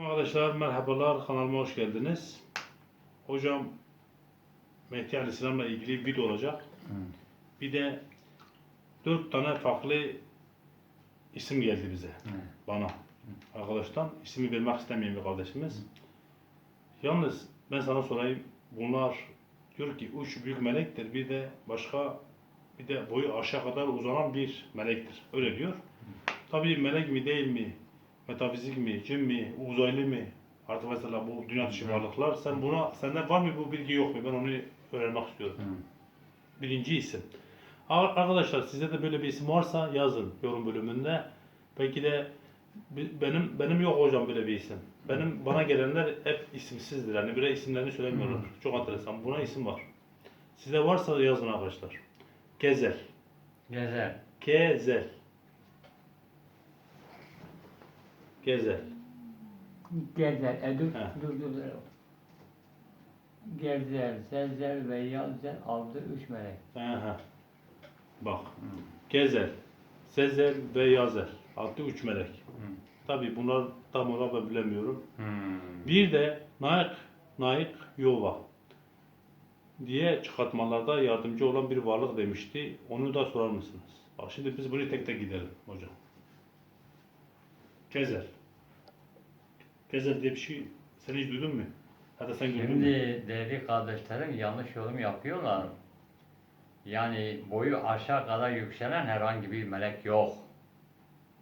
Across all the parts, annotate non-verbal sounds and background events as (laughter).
Arkadaşlar merhabalar kanalıma hoş geldiniz. Hocam Mehdi Aleyhisselam'la ilgili bir video olacak. Bir de dört tane farklı isim geldi bize. Bana. Arkadaştan. ismi vermek istemeyen bir kardeşimiz. Yalnız ben sana sorayım. Bunlar diyor ki üç büyük melektir. Bir de başka bir de boyu aşağı kadar uzanan bir melektir. Öyle diyor. Tabii melek mi değil mi? Metafizik mi? Cin mi? Uzaylı mı? Artık mesela bu dünya dışı varlıklar. Sen buna sende var mı bu bilgi yok mu? Ben onu öğrenmek istiyorum. Birinci isim. Ar- Arkadaşlar sizde de böyle bir isim varsa yazın yorum bölümünde. Belki de benim benim yok hocam böyle bir isim. Benim bana gelenler hep isimsizdir. Yani bire isimlerini söylemiyorlar. Çok enteresan. Buna isim var. Sizde varsa yazın arkadaşlar. Gezel. Gezel. Gezel. Gezer. E, dur, dur, dur, dur. Gezer, sezer ve yazer aldı üç melek. Aha. Bak. Gezel. Sezel ve Yazel. Adlı üç melek. Tabi bunlar tam olarak bilemiyorum. Bir de Naik, Naik Yova diye çıkartmalarda yardımcı olan bir varlık demişti. Onu da sorar mısınız? Bak şimdi biz bunu tek tek gidelim hocam. Gezel. Gezel diye bir şey sen hiç duydun mu? Hatta sen gördün mü? Şimdi değerli kardeşlerim yanlış yorum yapıyorlar. Yani boyu aşağı kadar yükselen herhangi bir melek yok.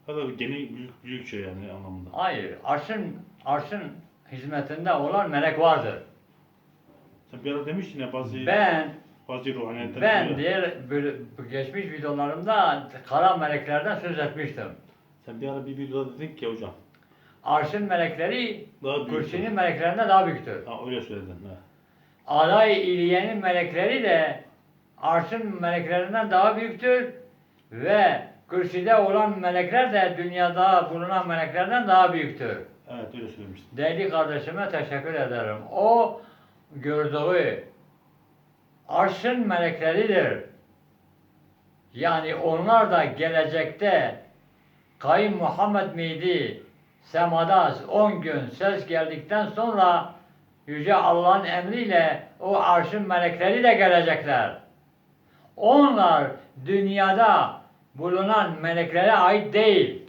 Hatta gene büyük, büyük şey yani anlamında. Hayır, arşın, arşın hizmetinde olan melek vardır. Sen bir ara demiştin ya bazı Ben, bazı ruhaniyetler ben diğer böyle geçmiş videolarımda kara meleklerden söz etmiştim. Sen bir ara bir videoda dedin ki hocam. Arşın melekleri Daha büyük. kürsünün meleklerinden daha büyüktür. Ha öyle söyledin. Ha. Alay iliyenin melekleri de arşın meleklerinden daha büyüktür ve kürsüde olan melekler de dünyada bulunan meleklerden daha büyüktür. Evet öyle söylemiştin. Değerli kardeşime teşekkür ederim. O gördüğü arşın melekleridir. Yani onlar da gelecekte Kayın Muhammed miydi? Semada 10 gün ses geldikten sonra Yüce Allah'ın emriyle o arşın melekleri de gelecekler. Onlar dünyada bulunan meleklere ait değil.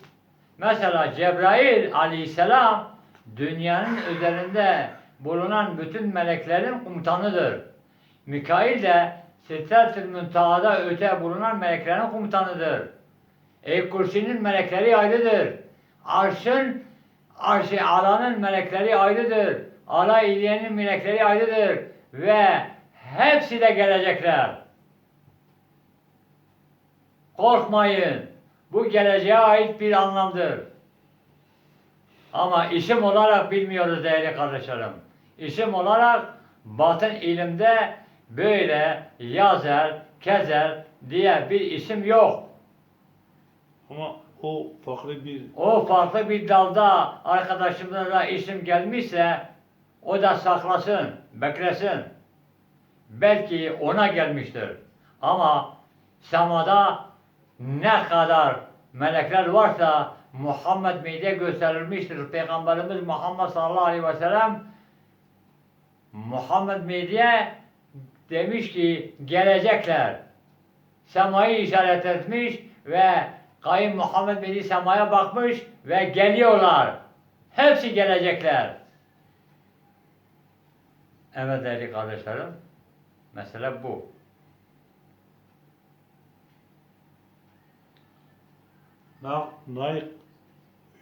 Mesela Cebrail aleyhisselam dünyanın üzerinde bulunan bütün meleklerin komutanıdır. Mikail de Sittretül Münteha'da öte bulunan meleklerin komutanıdır. Ey Kursi'nin melekleri ayrıdır. Arşın, arşı alanın melekleri ayrıdır. Ala iliyenin melekleri ayrıdır. Ve hepsi de gelecekler. Korkmayın. Bu geleceğe ait bir anlamdır. Ama isim olarak bilmiyoruz değerli kardeşlerim. İsim olarak batın ilimde böyle yazer, kezer diye bir isim yok. Ama o farklı bir O farklı bir dalda arkadaşımıza da isim gelmişse o da saklasın, beklesin. Belki ona gelmiştir. Ama semada ne kadar melekler varsa Muhammed Mehdi'ye gösterilmiştir. Peygamberimiz Muhammed sallallahu aleyhi ve sellem Muhammed Mehdi'ye demiş ki gelecekler. Semayı işaret etmiş ve Kayın Muhammed Mehdi semaya bakmış ve geliyorlar. Hepsi gelecekler. Evet değerli kardeşlerim. Mesele bu. Na, Naik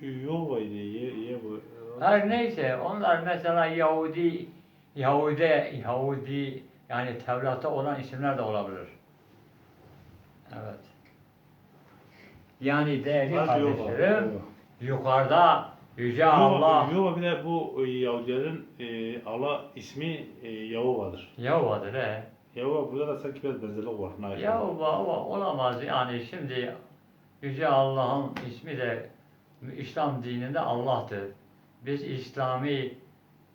Yova'ydı. Ye, ye, bu- Her neyse onlar mesela Yahudi, Yahudi, Yahudi yani Tevrat'ta olan isimler de olabilir. Evet. Yani değerli kardeşlerim yukarıda Yüce Allah Yova bir de bu e, Yahudilerin e, Allah ismi e, Yahova'dır. Yahuvadır he. Yahova burada da sanki biraz benzerlik var. Naik. Yahuva o- olamaz yani şimdi Yüce Allah'ın ismi de İslam dininde Allah'tır. Biz İslami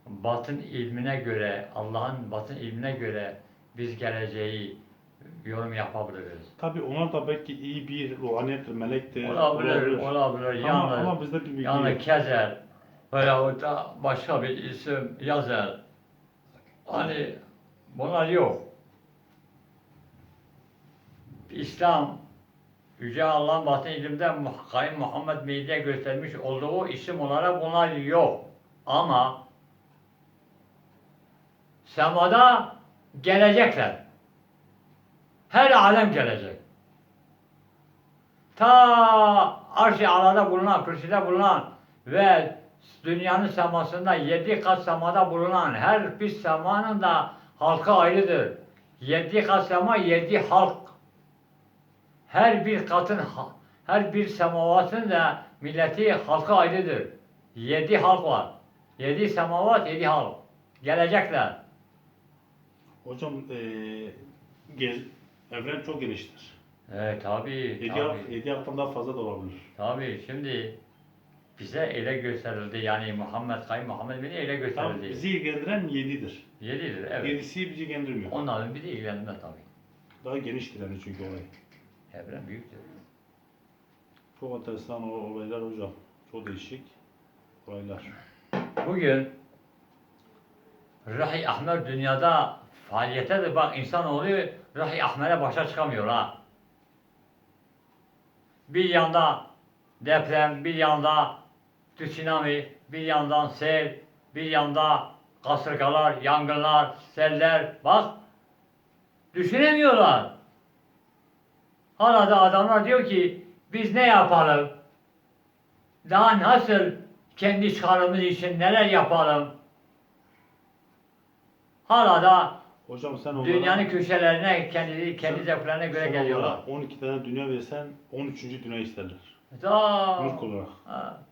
batın ilmine göre, Allah'ın batın ilmine göre biz geleceği yorum yapabiliriz. Tabi onlar da belki iyi bir ruhaniyettir, melektir. Olabilir, olabilir. Ama, Yalnız, ama bizde bir bilgi yok. kezer, Veyahut da başka bir isim yazar. Hani bunlar yok. İslam Yüce Allah'ın batın ilimde Kayın Muhammed Mehdi'ye göstermiş olduğu isim olarak bunlar yok. Ama semada gelecekler. Her alem gelecek. Ta arş-ı alada bulunan, kürsüde bulunan ve dünyanın semasında yedi kat semada bulunan her bir semanın da halkı ayrıdır. Yedi kat sema, yedi halk. Her bir katın, her bir semavatın da milleti halkı ayrıdır. Yedi halk var. Yedi semavat, yedi halk. Gelecekler. Hocam eee gez, evren çok geniştir. Evet tabii. Yedi, tabii. hak- yedi haktan daha fazla da olabilir. Tabii şimdi bize ele gösterildi yani Muhammed Kayın Muhammed beni ele Tam gösterildi. bizi ilgilendiren yedidir. Yedidir evet. Yedisi bizi ilgilendirmiyor. Onların bir de ilgilenme tabii. Daha geniştir yani çünkü olay. Evren büyüktür. Çok enteresan olaylar hocam. Çok değişik olaylar. Bugün Rahi Ahmer dünyada faaliyete de bak insanoğlu Rahi Ahmer'e başa çıkamıyor ha. Bir yanda deprem, bir yanda tsunami, bir yandan sel, bir yanda kasırgalar, yangınlar, seller. Bak düşünemiyorlar. Hala da adamlar diyor ki biz ne yapalım? Daha nasıl kendi çıkarımız için neler yapalım? Hala da Hocam sen onlara, dünyanın köşelerine kendi kendi zevklerine göre sen geliyorlar. onlara 12 tane dünya versen 13. dünya isterler. Da, Mülk olarak. ha,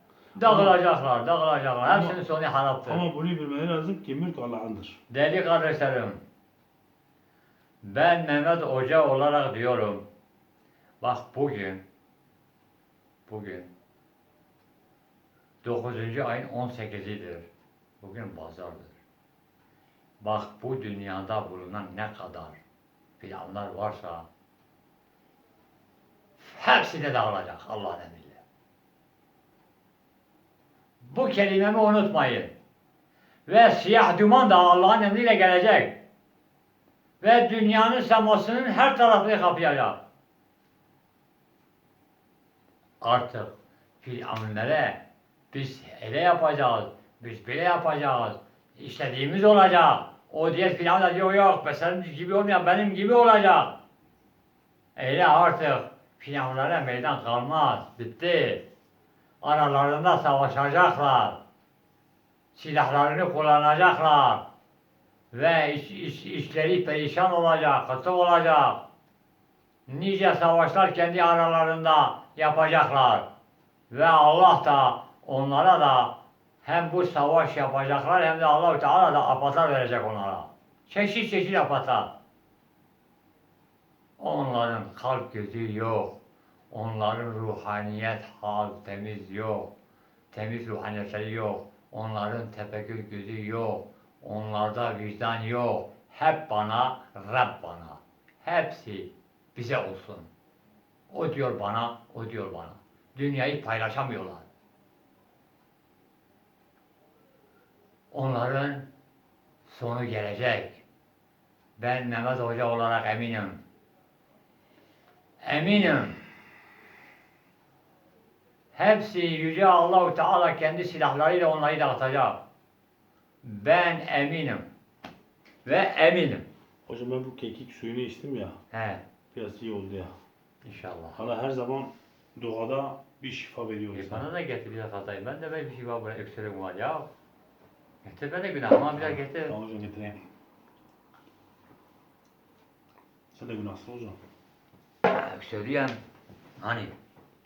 dağılacaklar, dağılacaklar. Ama- Hepsinin sonu haraptır. Ama bunu bilmeleri lazım ki mülk Allah'ındır. Değerli kardeşlerim, ben Mehmet Hoca olarak diyorum, bak bugün, bugün 9. ayın 18'idir. Bugün pazardır. Bak bu dünyada bulunan ne kadar planlar varsa hepsi de dağılacak Allah'ın emriyle. Bu kelimemi unutmayın. Ve siyah duman da Allah'ın emriyle gelecek. Ve dünyanın semasının her tarafını kapayacak. Artık firavunlara biz öyle yapacağız, biz böyle yapacağız, istediğimiz olacak. O diğer firavun da diyor yok, ben senin gibi olmayan benim gibi olacak. Öyle artık firavunlara meydan kalmaz, bitti. Aralarında savaşacaklar silahlarını kullanacaklar ve iş, iş- işleri perişan olacak, kıtlık olacak. Nice savaşlar kendi aralarında yapacaklar ve Allah da onlara da hem bu savaş yapacaklar hem de Allah Teala da apatar verecek onlara. Çeşit çeşit apatar. Onların kalp gözü yok. Onların ruhaniyet hal temiz yok. Temiz ruhaniyetleri yok. Onların tefekkür gözü yok. Onlarda vicdan yok. Hep bana, Rab bana. Hepsi bize olsun. O diyor bana, o diyor bana. Dünyayı paylaşamıyorlar. Onların sonu gelecek. Ben Mehmet Hoca olarak eminim. Eminim. Hepsi Yüce Allahu Teala kendi silahlarıyla onları dağıtacak. Ben eminim. Ve eminim. Hocam ben bu kekik suyunu içtim ya. He, Biraz iyi oldu ya. inşallah. Hala her zaman doğada bir şifa veriyor. E bana da getir biraz atayım. Ben de böyle bir var böyle öksürüğüm var ya. Getir ben de günahıma biraz getir. Tamam hocam getireyim. Sen de günahsın hocam. Öksürüyorum. Hani?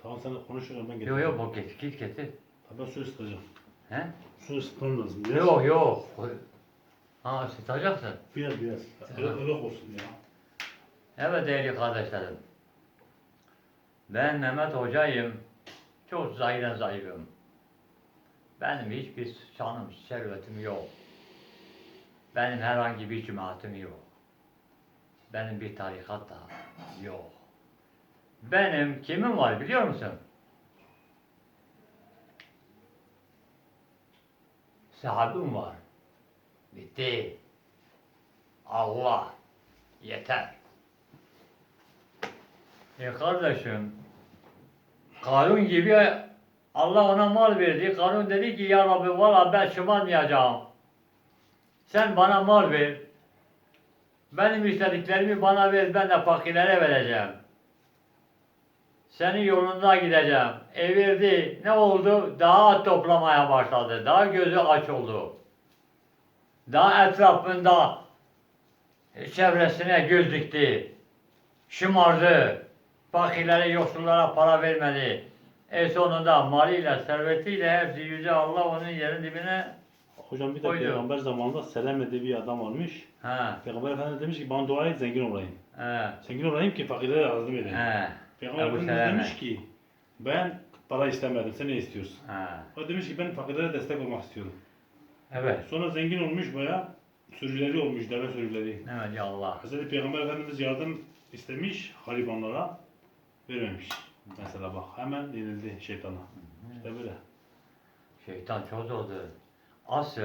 Tamam sen de konuş hocam ben Yok getireyim. yok bu getir, git getir. Tabii ben su ısıtacağım. He? Su ısıtmam lazım. Biraz, Yok yok. Ha ısıtacaksın. Biraz biraz. Öyle, öyle olsun ya. Evet değerli kardeşlerim. Ben Mehmet Hoca'yım. Çok zahiren zayıfım. Benim hiçbir şanım, servetim yok. Benim herhangi bir cemaatim yok. Benim bir tarikat da yok. Benim kimim var biliyor musun? sahabim var. Bitti. Allah. Yeter. E kardeşim, Karun gibi Allah ona mal verdi. Karun dedi ki ya Rabbi valla ben şımarmayacağım. Sen bana mal ver. Benim istediklerimi bana ver, ben de fakirlere vereceğim. Senin yolunda gideceğim. E verdi. Ne oldu? Daha toplamaya başladı. Daha gözü aç oldu. Daha etrafında çevresine göz dikti. Şımardı. Fakirlere, yoksullara para vermedi. E sonunda malıyla, servetiyle hepsi Yüce Allah onun yerin dibine Hocam bir de Koydu. peygamber zamanında Seleme'de bir adam varmış. ha, Peygamber Efendimiz demiş ki bana dua et zengin olayım. he, Zengin olayım ki fakirlere yardım edeyim. he, Peygamber Ebu Efendimiz Seleme. demiş ki ben para istemedim sen ne istiyorsun? he. O demiş ki ben fakirlere destek olmak istiyorum. Evet. Sonra zengin olmuş baya sürüleri olmuş deve sürüleri. Evet ya Allah. Hazreti Peygamber Efendimiz yardım istemiş garibanlara vermemiş. Mesela bak hemen yenildi şeytana. İşte böyle. Şeytan çok zordur. Asıl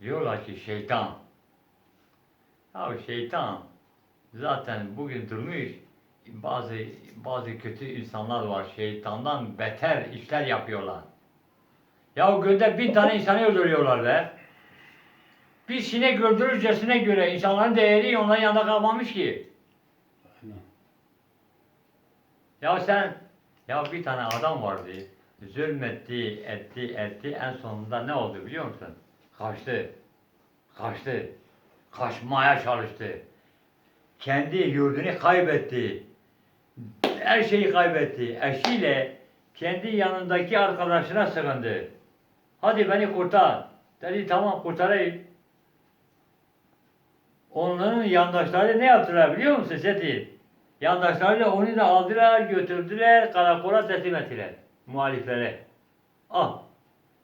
diyorlar ki şeytan. Ya şeytan zaten bugün durmuş bazı bazı kötü insanlar var şeytandan beter işler yapıyorlar. Ya günde bin tane insanı öldürüyorlar be. Bir sinek öldürürcesine göre insanların değeri onların yanında kalmamış ki. Aynen. Ya sen, ya bir tane adam vardı. Zulmetti, etti, etti. En sonunda ne oldu biliyor musun? Kaçtı. Kaçtı. Kaçmaya çalıştı. Kendi yurdunu kaybetti. Her şeyi kaybetti. Eşiyle kendi yanındaki arkadaşına sığındı. Hadi beni kurtar. Dedi tamam kurtarayım. Onların yandaşları ne yaptılar biliyor musun Seti? Yandaşları da onu da aldılar, götürdüler, karakola teslim ettiler. Muhaliflere. Ah,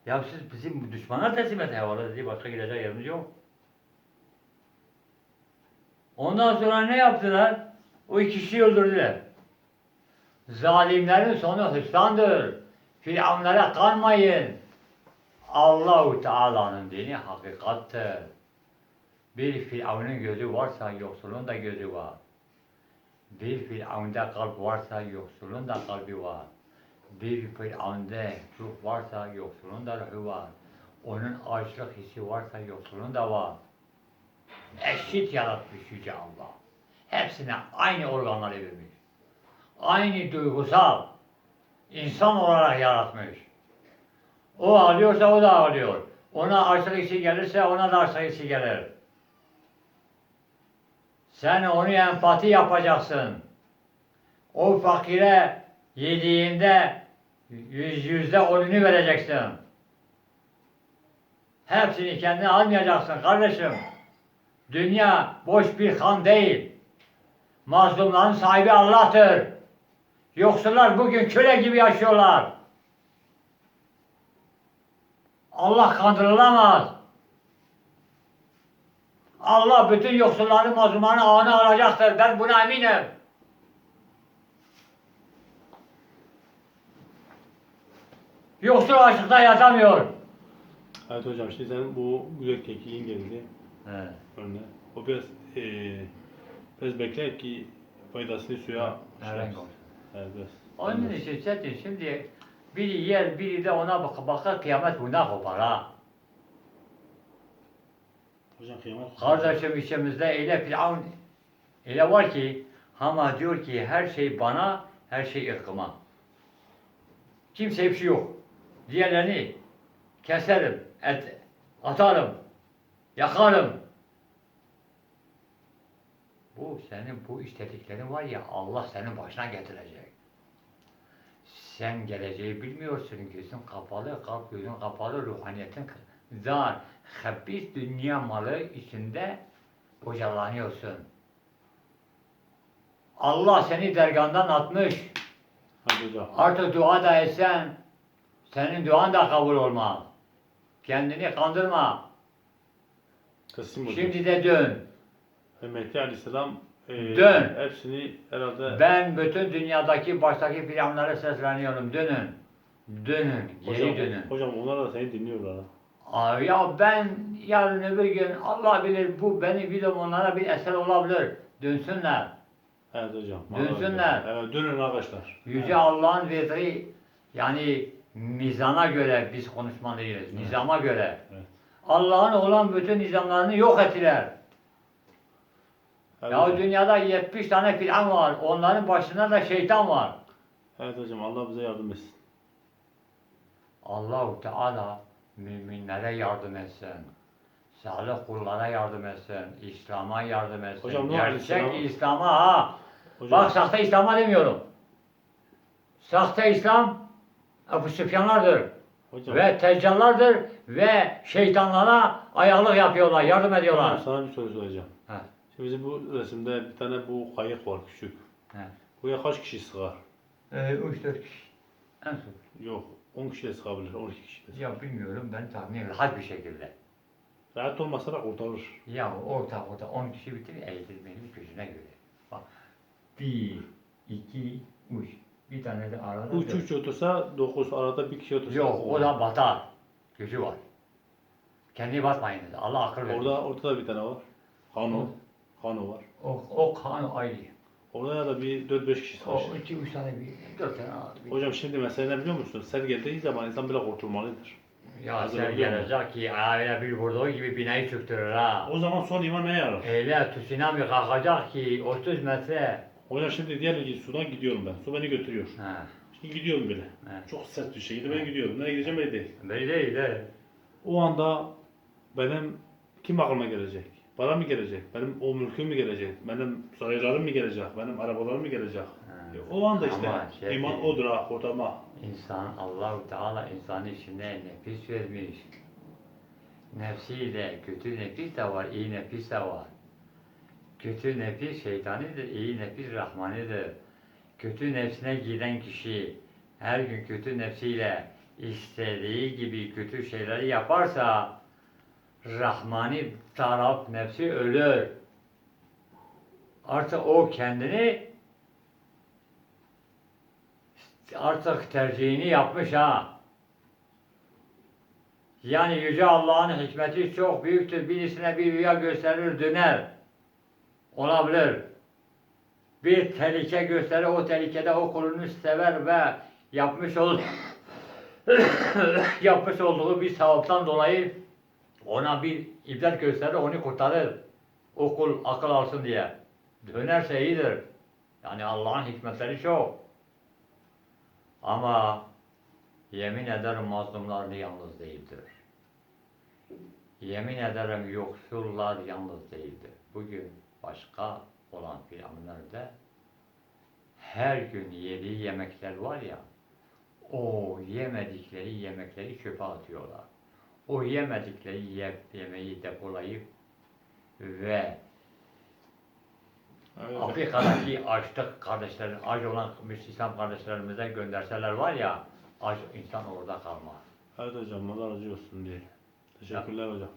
ya siz bizim düşmana teslim et. Ya valla dedi, başka gidecek yerimiz yok. Ondan sonra ne yaptılar? O iki kişiyi öldürdüler. Zalimlerin sonu hüsrandır. Firavunlara kanmayın. Allahu Teala'nın dini hakikattır. Bir Firavun'un gözü varsa yoksulun da gözü var. Bir Firavun'da kalp varsa yoksulun da kalbi var. Bir Firavun'da ruh varsa yoksulun da ruhu var. Onun açlık hissi varsa yoksulun da var. Eşit yaratmış Yüce Allah. Hepsine aynı organları vermiş. Aynı duygusal insan olarak yaratmış. O ağlıyorsa o da ağlıyor. Ona açlık hissi gelirse ona da açlık hissi gelir. Sen onu empati yapacaksın. O fakire yediğinde yüz yüzde onunu vereceksin. Hepsini kendine almayacaksın kardeşim. Dünya boş bir kan değil. Mazlumların sahibi Allah'tır. Yoksullar bugün köle gibi yaşıyorlar. Allah kandırılamaz. Allah bütün yoksulları mazlumların ağını alacaktır. Ben buna eminim. Yoksul açlıkta yatamıyor. Evet hocam şimdi senin bu güzel kekiğin geldi Evet. önüne. O biraz eee biraz bekler ki faydasını suya şey Evet. yapsın. Evet biraz. Onun için şimdi biri yer biri de ona bak bakar kıyamet bundan kopar ha. Hocam kıyamet. Kardeşim içimizde öyle firavun öyle var ki ama diyor ki her şey bana, her şey ırkıma. Kimseye bir şey yok. Diğerlerini keserim, et, atarım, yakarım. Bu senin bu istediklerin var ya Allah senin başına getirecek. Sen geleceği bilmiyorsun, gözün kapalı, kalp gözün kapalı, ruhaniyetin dar, habis dünya malı içinde bocalanıyorsun. Allah seni dergandan atmış. Artık dua da etsen senin duan da kabul olmaz. Kendini kandırma. Hocam. Şimdi de dön. Mehdi Aleyhisselam eee Dön. hepsini herhalde Ben bütün dünyadaki baştaki firavunlara sesleniyorum. Dönün. Dönün. Geri hocam, dönün. hocam onlar da seni dinliyorlar. Aa, Ya ben yarın öbür gün Allah bilir bu benim videom onlara bir eser olabilir. Dönsünler. Evet hocam. Dönsünler. Evet dönün arkadaşlar. Yüce Allah'ın verdiği yani mizana göre biz konuşmalıyız. Nizama göre. Evet. Allah'ın olan bütün nizamlarını yok ettiler. Evet, Ya hocam. dünyada 70 tane filan var. Onların başında da şeytan var. evet hocam Allah bize yardım etsin. Allahu Teala müminlere yardım etsin. Salih kullara yardım etsin. İslam'a yardım etsin. Hocam Gerçek İslam? İslam'a ha. Hocam, Bak sahte İslam'a demiyorum. Sahte İslam Ebu Süfyanlardır. hocam, Ve teccallardır ve şeytanlara ayaklık yapıyorlar, yardım hocam ediyorlar. sana bir soru soracağım. He, Şimdi bizim bu resimde bir tane bu kayık var küçük. he. Buraya kaç kişi sığar? Ee, üç dört kişi. En son. Yok 10 kişi de sığabilir 12 kişi de. Ya bilmiyorum ben tahmin ediyorum. Rahat bir şekilde. Rahat olmasa da kurtarır. Ya orta orta 10 kişi bitir eğitilmenin gözüne göre. Bak. Bir, iki, üç. Bir tane de arada. 3 dört. 3 otursa 9 arada bir kişi otursa. Yok o da batar. Gücü var. Kendi batmayınız. Allah akıl verir. Orada ortada bir tane var. Hano. Hano var. o, o kan ayrı. Orada da bir 4-5 kişi O sığar. iki üç tane bir dört tane al. Bir- Hocam şimdi mesele ne biliyor musun? Sel geldiği zaman insan bile kurtulmalıdır. Ya Hazır sen oluyor mu? gelecek ki öyle bir vurduğu gibi binayı çöktürür ha. O zaman son iman neye yarar? Öyle tsunami kalkacak ki 30 metre. Hocam şimdi diyelim ki sudan gidiyorum ben. Su beni götürüyor. Ha. Şimdi gidiyorum bile. Evet. Çok sert bir şekilde ben gidiyorum. Nereye gideceğim belli değil. Böyle değil de. O anda benim kim aklıma gelecek? Para mı gelecek? Benim o mülküm mü gelecek? Benim saraylarım mı gelecek? Benim arabalarım mı gelecek? Ha. E, o anda işte Ama şey iman odur ha kurtarma. İnsan Allahu Teala insanın içine nefis vermiş. Nefsiyle kötü nefis de var, iyi nefis de var. Kötü nefis şeytanidir, iyi nefis rahmanidir. Kötü nefsine giden kişi her gün kötü nefsiyle istediği gibi kötü şeyleri yaparsa rahmani taraf nefsi ölür. Artık o kendini artık tercihini yapmış ha. Yani Yüce Allah'ın hikmeti çok büyüktür. Birisine bir rüya gösterir döner. Olabilir. Bir tehlike gösterir, o tehlikede o kulunu sever ve yapmış ol (coughs) yapmış olduğu bir sevaptan dolayı ona bir ibret gösterir, onu kurtarır. O kul akıl alsın diye. Dönerse iyidir. Yani Allah'ın hikmetleri çok. Ama yemin ederim mazlumlar yalnız değildir. Yemin ederim yoksullar yalnız değildir. Bugün başka olan filanlarda her gün yediği yemekler var ya, o yemedikleri yemekleri çöpe atıyorlar. O yemedikleri ye- yemeği depolayıp ve Evet. Afrika'daki açlık kardeşlerin, aç olan İslam kardeşlerimize gönderseler var ya, aç insan orada kalmaz. Evet hocam Allah razı olsun diye. Teşekkürler hocam.